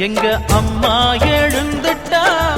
எங்க அம்மா எழுந்துட்டா?